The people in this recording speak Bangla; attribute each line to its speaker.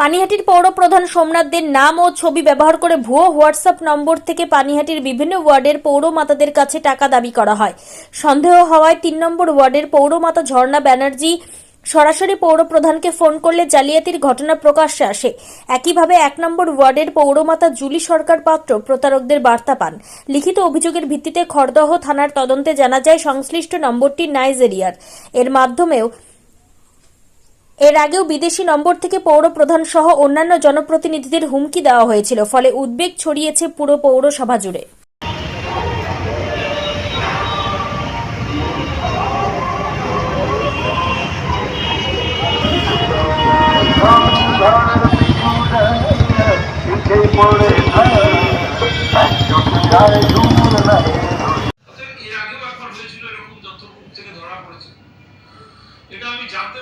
Speaker 1: পানিহাটির পৌর প্রধান সোমনাথদের নাম ও ছবি ব্যবহার করে ভুয়ো হোয়াটসঅ্যাপ নম্বর থেকে পানিহাটির বিভিন্ন ওয়ার্ডের পৌরমাতাদের কাছে টাকা দাবি করা হয়। সন্দেহ হওয়ায় তিন নম্বর ওয়ার্ডের পৌরমাতা ঝর্ণা ব্যানার্জি সরাসরি পৌর প্রধানকে ফোন করলে জালিয়াতির ঘটনা প্রকাশ্যে আসে। একইভাবে এক নম্বর ওয়ার্ডের পৌরমাতা জুলি সরকার পাত্র প্রতারকদের বার্তা পান। লিখিত অভিযোগের ভিত্তিতে খড়দহ থানার তদন্তে জানা যায়, সংশ্লিষ্ট নম্বরটি নাইজেরিয়ার। এর মাধ্যমেও এর আগেও বিদেশি নম্বর থেকে পৌর প্রধান সহ অন্যান্য জনপ্রতিনিধিদের হুমকি দেওয়া হয়েছিল, ফলে উদ্বেগ ছড়িয়েছে পুরো পৌরসভা জুড়ে।
Speaker 2: এটা আমি জানতে